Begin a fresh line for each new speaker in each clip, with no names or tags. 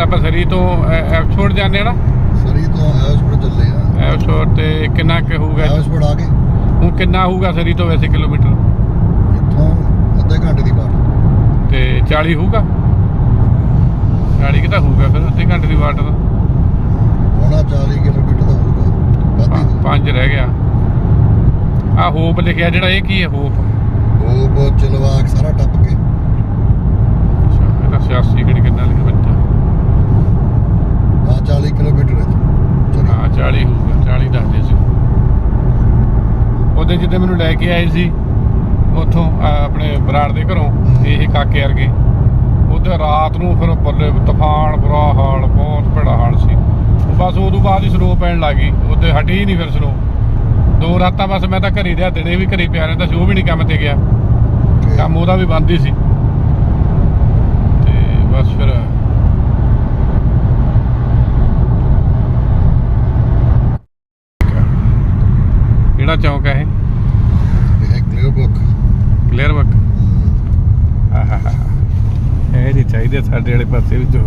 ਆਪਾਂ ਸਰੀ ਤੋਂ ਐਪਸੋਰਟ ਜਾਂਦੇ ਆ ਨਾ?
ਸਰੀ ਤੋਂ ਐਵਸਪੁਰ ਚੱਲੇ ਆ।
ਐਪਸੋਰਟ ਤੇ ਕਿੰਨਾ ਕੁ ਹੋਊਗਾ?
ਐਵਸਪੁਰ ਆ ਕੇ।
ਹੁਣ ਕਿੰਨਾ ਹੋਊਗਾ ਸਰੀ ਤੋਂ ਵੈਸੇ ਕਿਲੋਮੀਟਰ?
ਇੱਥੋਂ ਅੱਧੇ ਘੰਟੇ ਦੀ ਬਾਟ
ਤੇ 40 ਹੋਊਗਾ? 40 ਕਿ ਤਾਂ ਹੋਊਗਾ ਫਿਰ ਅੱਧੇ ਘੰਟੇ ਦੀ ਵਾਟ ਦਾ
ਹੋਣਾ 40 ਕਿਲੋਮੀਟਰ ਦਾ ਹੋਊਗਾ।
ਪੰਜ ਰਹਿ ਗਿਆ। ਆ ਹੋਪ ਲਿਖਿਆ ਜਿਹੜਾ ਇਹ ਕੀ ਹੈ ਹੋਪ?
ਬਹੁਤ ਚਲਵਾਕ ਸਾਰਾ ਟੱਪ ਕੇ।
ਇਹਦਾ 86 ਕਿਹੜੀ ਕਿੰਨਾ ਲਿਖਿਆ ਬੱਚਾ
ਆ 40 ਕਿਲੋਮੀਟਰ ਹੈ ਚਲੀ
ਹਾਂ 40 ਹੋਊਗਾ 40 ਦੱਸਦੇ ਸੀ ਜਿੱਦੇ ਮੈਨੂੰ ਲੈ ਕੇ ਆਏ ਸੀ ਉੱਥੋਂ ਆਪਣੇ ਬਰਾੜ ਦੇ ਘਰੋਂ ਇਹ ਕਾਕੇ ਵਰਗੇ। ਉਹਦੇ ਰਾਤ ਨੂੰ ਫਿਰ ਬੱਲੇ ਤੂਫਾਨ ਬੁਰਾ ਹਾਲ ਬਹੁਤ ਭੜਾ ਹਾਲ ਸੀ। ਬਸ ਉਦੋਂ ਬਾਅਦ ਹੀ ਸਨੋ ਪੈਣ ਲੱਗੀ ਉਹਦੇ ਹਟੀ ਹੀ ਨਹੀਂ ਫਿਰ ਸਨੋ ਦੋ ਰਾਤਾਂ ਬਸ ਮੈਂ ਤਾਂ ਘਰੇ ਰਿਹਾ ਦਿਨੇ ਵੀ ਘਰੇ ਪਿਆ ਰਹਿੰਦਾ ਸੀ ਉਹ ਵੀ ਨਹੀਂ ਕੰਮ ਤੇ ਗਿਆ। ਕੰਮ ਉਹਦਾ ਵੀ ਬੰਦ ਹੀ ਸੀ। ਤੇ ਬਸ ਫਿਰ ਕਿਹੜਾ ਚੌਂਕ ਹੈ ਇਹ?
ਇਹ ਕਲੀਅਰ ਬੁੱਕ
ਕਲੀਅਰ ਬਕ ਆਹਾ ਇਹ ਨਹੀਂ ਚਾਹੀਦੇ ਸਾਡੇ ਵਾਲੇ ਪਾਸੇ ਵੀ ਜੋ।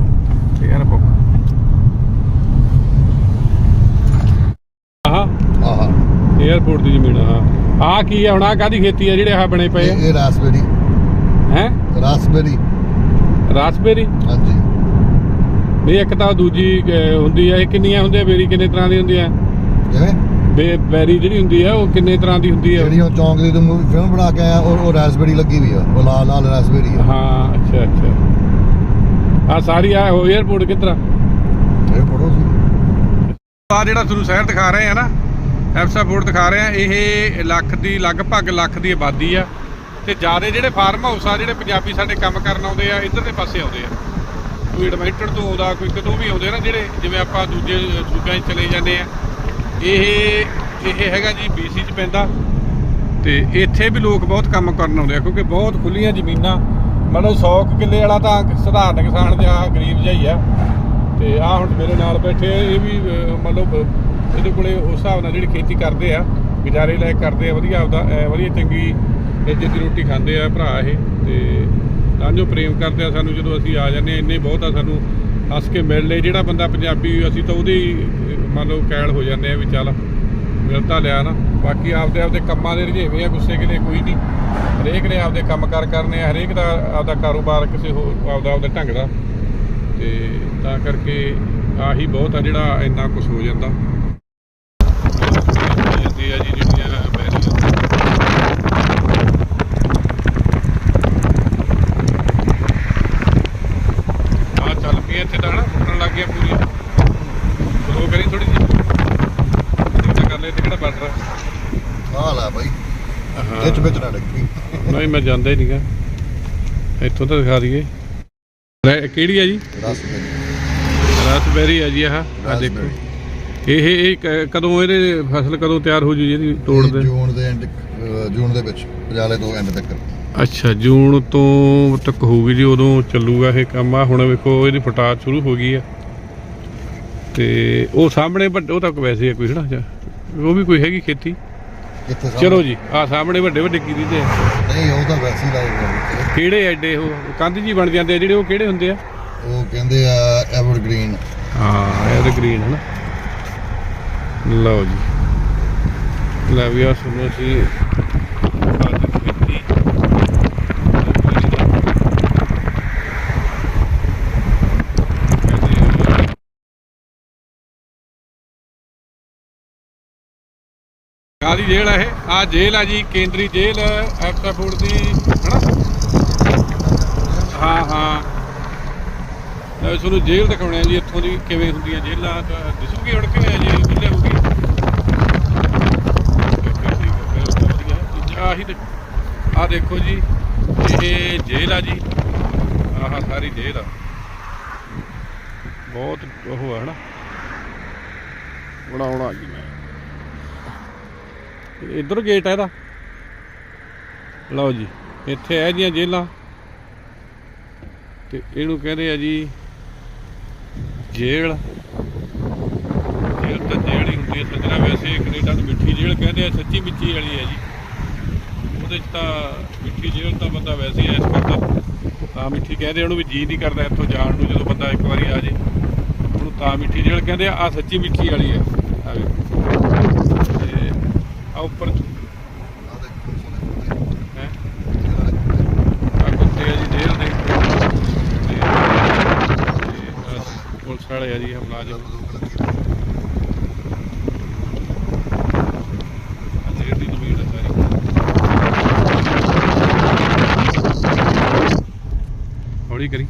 ਕਲੀਅਰ ਬਕ ਆਹਾ।
ਆਹਾ।
에어ਪੋਰਟ ਦੀ ਜ਼ਮੀਨ ਆ ਆ ਕੀ ਹੈ ਹੁਣ? ਆ ਕਾਦੀ ਖੇਤੀ ਆ ਜਿਹੜੇ ਆ ਬਣੇ ਪਏ
ਇਹ ਇਹ ਰਾਸਬੇਰੀ।
ਹੈ?
ਰਾਸਬੇਰੀ।
ਰਾਸਬੇਰੀ?
ਹਾਂਜੀ।
ਨਹੀਂ ਇੱਕ ਤਾਂ ਦੂਜੀ ਹੁੰਦੀ ਆ ਇਹ ਕਿੰਨੀਆਂ ਹੁੰਦੀਆਂ? ਬੇਰੀ ਕਿੰਨੇ ਤਰ੍ਹਾਂ ਦੀ ਹੁੰਦੀ ਆ?
ਕਿਵੇਂ?
ਬੇ ਬੈਰੀ ਜਿਹੜੀ ਹੁੰਦੀ ਆ ਉਹ ਕਿੰਨੇ ਤਰ੍ਹਾਂ ਦੀ ਹੁੰਦੀ ਆ?
ਜਿਹੜੀ ਉਹ ਚੌਂਕ ਦੀ ਤੂੰ ਮੂਵੀ ਫਿਲਮ ਬਣਾ ਕੇ ਆਇਆ ਉਹ ਉਹ ਰਾਸਬੇਰੀ ਲੱਗੀ ਵੀ ਆ ਉਹ ਲਾਲ ਲਾਲ ਰਾਸਬੇਰੀ ਆ।
ਹਾਂ ਅੱਛਾ ਅੱਛਾ। ਆ ਸਾਰੀ ਆ ਉਹ 에어ਪੋਰਟ ਕਿੱਧਰ? ਆ
ਇਹ ਫੋਟੋ ਸੀ।
ਆ ਜਿਹੜਾ ਤੁਹਾਨੂੰ ਸ਼ਹਿਰ ਦਿਖਾ ਰਹੇ ਆ ਨਾ ਐਫਸਾ ਫੋਰਟ ਦਿਖਾ ਰਹੇ ਆ ਇਹ ਲੱਖ ਦੀ ਲਗਭਗ ਲੱਖ ਦੀ ਆਬਾਦੀ ਆ। ਤੇ ਜ਼ਿਆਦਾ ਜਿਹੜੇ ਫਾਰਮ ਹਾਊਸ ਆ ਜਿਹੜੇ ਪੰਜਾਬੀ ਸਾਡੇ ਕੰਮ ਕਰਨ ਆਉਂਦੇ ਆ ਇਧਰਲੇ ਪਾਸੇ ਆਉਂਦੇ ਆ। ਕੋਈ ਐਡਮਿਟਡ ਤੋਂ ਆਉਂਦਾ ਕੋਈ ਕਿਤੋਂ ਵੀ ਆਉਂਦੇ ਨਾ ਜਿਹੜੇ ਜਿਵੇਂ ਆਪਾਂ ਦੂਜੇ ਸੂਬਿਆਂ 'ਚ ਚਲੇ ਜਾਂਦੇ ਆ ਇਹ ਇਹ ਹੈਗਾ ਜੀ ਬੀਸੀ 'ਚ ਪੈਂਦਾ। ਤੇ ਇੱਥੇ ਵੀ ਲੋਕ ਬਹੁਤ ਕੰਮ ਕਰਨ ਆਉਂਦੇ ਆ, ਕਿਉਂਕਿ ਬਹੁਤ ਖੁੱਲੀਆਂ ਜ਼ਮੀਨਾਂ। ਮਤਲਬ 100 ਕੁ ਕਿੱਲੇ ਵਾਲਾ ਤਾਂ ਸਧਾਰਨ ਕਿਸਾਨ ਜਾਂ ਗਰੀਬ ਜਿਹਾ ਹੀ ਆ। ਤੇ ਆ ਹੁਣ ਮੇਰੇ ਨਾਲ ਬੈਠੇ ਇਹ ਵੀ ਮਤਲਬ, ਇਹਦੇ ਕੋਲੇ ਉਸ ਹਿਸਾਬ ਨਾਲ ਜਿਹੜੀ ਖੇਤੀ ਕਰਦੇ ਆ, ਗੁਜ਼ਾਰੇ ਲੈ ਕਰਦੇ ਆ, ਵਧੀਆ ਆਪਦਾ ਵਧੀਆ ਚੰਗੀ ਇੱਜ਼ਤ ਦੀ ਰੋਟੀ ਖਾਂਦੇ ਆ ਭਰਾ ਇਹ। ਤੇ ਤਾਂ ਜੋ ਪ੍ਰੇਮ ਕਰਦੇ ਆ ਸਾਨੂੰ ਜਦੋਂ ਅਸੀਂ ਆ ਜਾਂਦੇ ਆ, ਇੰਨੇ ਬਹੁਤ ਆ ਸਾਨੂੰ ਹੱਸ ਕੇ ਮਿਲ ਲਏ ਜਿਹੜਾ ਬੰਦਾ ਪੰਜਾਬੀ, ਅਸੀਂ ਤਾਂ ਉਹਦੇ ਮੰਨ ਲਓ ਕੈਲ ਹੋ ਜਾਂਦੇ ਆ ਵੀ ਚੱਲ ਮਿਲਤਾ ਲਿਆ ਨਾ। ਬਾਕੀ ਆਪਦੇ ਆਪਦੇ ਕੰਮਾਂ ਦੇ ਰੁਝੇਵੇਂ ਆ, ਗੁੱਸੇ ਕਿਤੇ ਕੋਈ ਨਹੀਂ। ਹਰੇਕ ਨੇ ਆਪਦੇ ਕੰਮ ਕੰਮਕਾਰ ਕਰਨੇ ਆ, ਹਰੇਕ ਦਾ ਆਪਦਾ ਕਾਰੋਬਾਰ ਕਿਸੇ ਹੋਰ, ਆਪਦਾ ਆਪਦਾ ਢੰਗ ਦਾ। ਤੇ ਤਾਂ ਕਰਕੇ ਆਹੀ ਬਹੁਤ ਆ ਜਿਹੜਾ ਇੰਨਾ ਕੁਝ ਹੋ ਜਾਂਦਾ। ਜਾਂਦੀ ਆ ਜੀ ਜਿਹੜੀਆਂ ਬੈਰੀਆਂ ਆ ਚੱਲ ਪਈ ਇੱਥੇ ਤਾਂ ਹਨਾ ਫੁੱਟਣ ਲੱਗ ਗਿਆ ਪੂਰੀ ਉਹ ਕਰੀ ਥੋੜੀ ਜਿਹੀ ਇਹ ਕਰ ਲੈ ਤੇ ਕਿਹੜਾ ਬਣ ਰਿਹਾ
ਆ ਲੈ ਬਾਈ ਵਿੱਚ ਵਿੱਚ ਨਾ ਡੱਗੀ
ਨਹੀਂ ਮੈਂ ਜਾਂਦਾ ਹੀ ਨਹੀਂਗਾ। ਇੱਥੋਂ ਤਾਂ ਦਿਖਾ ਦਈਏ। ਕਿਹੜੀ ਆ ਜੀ?
ਰਾਸਬੇਰੀ
ਰਾਸਬੇਰੀ ਆ ਜੀ ਆਹ। ਆ ਦੇਖੋ।
ਰਾਸਬੇਰੀ।
ਇਹ ਇਹ ਕ- ਕਦੋਂ ਇਹਦੇ ਫਸਲ ਕਦੋਂ ਤਿਆਰ ਹੋ ਜੂ ਜੀ ਇਹਦੀ
ਇਹ
ਤੋੜਦੇ
ਜੂਨ ਦੇ ਐਂਡ ਜੂਨ ਦੇ ਵਿੱਚ ਪਜਾਲੇ ਤੋਂ ਐਂਡ ਤੱਕ।
ਅੱਛਾ ਜੂਨ ਤੋਂ ਤੱਕ ਹੋਊਗੀ ਜੀ ਉਦੋਂ ਚੱਲੂਗਾ ਇਹ ਕੰਮ। ਆ ਹੁਣ ਵੇਖੋ ਇਹਦੀ ਫਟਾਤ ਸ਼ੁਰੂ ਹੋ ਗਈ ਆ। ਤੇ ਉਹ ਸਾਹਮਣੇ ਵੱਡੇ ਉਹ ਤਾਂ ਵੈਸੇ ਆ ਕੋਈ ਹਨਾ? ਜਾਂ ਉਹ ਵੀ ਕੋਈ ਹੈਗੀ ਖੇਤੀ?
ਇੱਥੇ ਸਾਹਮਣੇ-
ਚਲੋ ਜੀ ਆ ਸਾਹਮਣੇ ਵੱਡੇ ਵੱਡੇ ਕੀ ਦਿੰਦੇ ਆ?
ਨਹੀਂ ਉਹ ਤਾਂ ਵੈਸੇ ਹੀ ਲਾਏ
ਕਿਹੜੇ ਐਡੇ ਉਹ? ਕੰਧ ਜੀ ਬਣ ਜਾਂਦੇ ਆ ਜਿਹੜੇ ਉਹ ਕਿਹੜੇ ਹੁੰਦੇ ਆ?
ਉਹ ਕਹਿੰਦੇ ਆ ਐਵਰਗ੍ਰੀਨ
ਹਾਂ ਇਹ ਤਾਂ ਗ੍ਰੀਨ ਹੈ ਨਾ ਲਓ ਜੀ। ਲੈ ਵੀ ਆ ਸੁਣੋ ਸੀ ਅੱਜ ਖੇਤੀ ਕਾਦੀ ਜੇਲ੍ਹ ਆ ਇਹ? ਆ ਜੇਲ੍ਹ ਆ ਜੀ, ਕੇਂਦਰੀ ਜੇਲ੍ਹ ਐਫਸਾਫੂਡ ਦੀ, ਹਨਾ? ਹਾਂ ਹਾਂ। ਲੈ ਤੁਹਾਨੂੰ ਜੇਲ੍ਹ ਦਿਖਾਉਣੇ ਆ ਜੀ, ਇੱਥੋਂ ਦੀ ਕਿਵੇਂ ਹੁੰਦੀਆਂ ਜੇਲ੍ਹਾਂ ਤਾਂ ਦਿਸੂਗੀ ਉੜ ਕੇ ਜੀ ਕਿੱਲੇ ਹੋਊਗੀ। ਆਹੀ ਦੇ ਆ ਦੇਖੋ ਜੀ, ਇਹ ਜੇਲ੍ਹ ਆ ਜੀ। ਆਹ ਸਾਰੀ ਜੇਲ੍ਹ ਆ। ਬਹੁਤ ਉਹ ਆ ਨਾ ਬਣਾਉਣਾ ਜੀ ਮੈਂ। ਇਧਰ ਗੇਟ ਹੈ ਇਹਦਾ। ਲਓ ਜੀ, ਇੱਥੇ ਹੈ ਜੀਆਂ ਜੇਲਾਂ ਤੇ ਇਹਨੂੰ ਕਹਿੰਦੇ ਆ ਜੀ, ਜੇਲ੍ਹ। ਜੇਲ ਤਾਂ ਜੇਲ੍ਹ ਹੀ ਹੁੰਦੀ ਹੈ ਸੱਜਣਾ ਵੈਸੇ ਕੈਨੇਡਾ ਨੂੰ ਮਿੱਠੀ ਜੇਲ੍ਹ ਕਹਿੰਦੇ ਆ, ਸੱਚੀ ਮਿੱਠੀ ਵਾਲੀ ਹੈ ਜੀ। ਉਹਦੇ 'ਚ ਤਾਂ ਮਿੱਠੀ ਜੇਲ੍ਹ ਤਾਂ ਬੰਦਾ ਵੈਸੇ ਹੀ ਐਸ ਕਰਦਾ। ਤਾਂ ਮਿੱਠੀ ਕਹਿੰਦੇ ਉਹਨੂੰ ਵੀ ਜੀ ਨਹੀਂ ਕਰਦਾ ਇੱਥੋਂ ਜਾਣ ਨੂੰ ਜਦੋਂ ਬੰਦਾ ਇੱਕ ਵਾਰੀ ਆ ਜੇ। ਉਹਨੂੰ ਤਾਂ ਮਿੱਠੀ ਜਿਹੜਾ ਕਹਿੰਦੇ ਆ, ਆਹ ਸੱਚੀ ਮਿੱਠੀ ਵਾਲੀ ਹੈ ਆ ਵੇਖੋ। ਆ ਉੱਪਰ ਹੈ? ਆ ਕੁੱਤੇ ਆ ਜੀ ਜੇਲ੍ਹ ਦੇ ਤੇ ਪੁਲਿਸ ਵਾਲੇ ਆ ਜੀ ਇਹ ਮੁਲਾਜ਼ਮ ਅੱਜ ਗੱਡੀ ਨੂੰ ਭੀੜ ਹੈ ਸਾਰੀ। ਹੌਲੀ ਕਰੀ।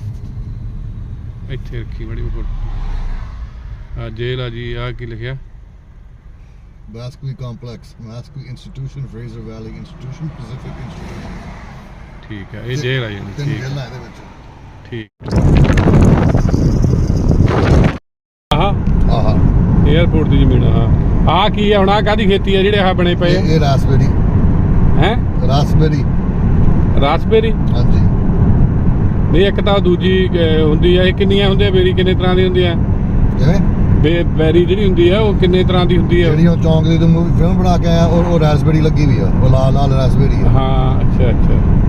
ਇੱਥੇ ਰੱਖੀ ਬੜੀ ਉੱਪਰ ਆ ਜੇਲ੍ਹ ਆ ਜੀ ਆ ਕੀ ਲਿਖਿਆ?
Basque Complex, Basque Institution, Fraser Valley Institution, Pacific Institution.
ਠੀਕ ਹੈ ਇਹ ਜੇਲ੍ਹ ਆ ਜੀ
ਤਿੰਨ
ਠੀਕ
ਜੇਲ੍ਹਾਂ ਇਹਦੇ ਵਿੱਚ।
ਠੀਕ। ਆਹ।
ਆਹਾ।
에어ਪੋਰਟ ਦੀ ਜ਼ਮੀਨ ਆ ਆ ਕੀ ਆ ਹੁਣ ਆ ਕਾਦੀ ਖੇਤੀ ਆ ਜਿਹੜੇ ਆ ਬਣੇ ਪਏ
ਇਹ ਇਹ ਰਾਸਬੇਰੀ
ਹੈ?
ਰਾਸਬੇਰੀ
ਰਾਸਬੇਰੀ
ਹਾਂਜੀ।
ਨਹੀਂ ਇੱਕ ਤਾਂ ਦੂਜੀ ਅਹ, ਹੁੰਦੀ ਆ ਇਹ ਕਿੰਨੀਆਂ ਹੁੰਦੀਆਂ ਬੇਰੀ ਕਿੰਨੇ ਤਰ੍ਹਾਂ ਦੀ ਹੁੰਦੀ ਆ
ਜਿਵੇਂ
ਬੈਰੀ ਜਿਹੜੀ ਹੁੰਦੀ ਆ ਉਹ ਕਿੰਨੇ ਤਰ੍ਹਾਂ ਦੀ ਹੁੰਦੀ ਆ?
ਜਿਹੜੀ ਉਹ ਚੌਂਕ ਦੀ ਫਿਲਮ ਬਣਾ ਕੇ ਆਇਆ ਉਹ ਉਹ ਰਾਸਬੇਰੀ ਲੱਗੀ ਵੀ ਆ ਉਹ ਲਾਲ ਲਾਲ ਰਾਸਬੇਰੀ ਆ।
ਹਾਂ ਅੱਛਾ ਅੱਛਾ।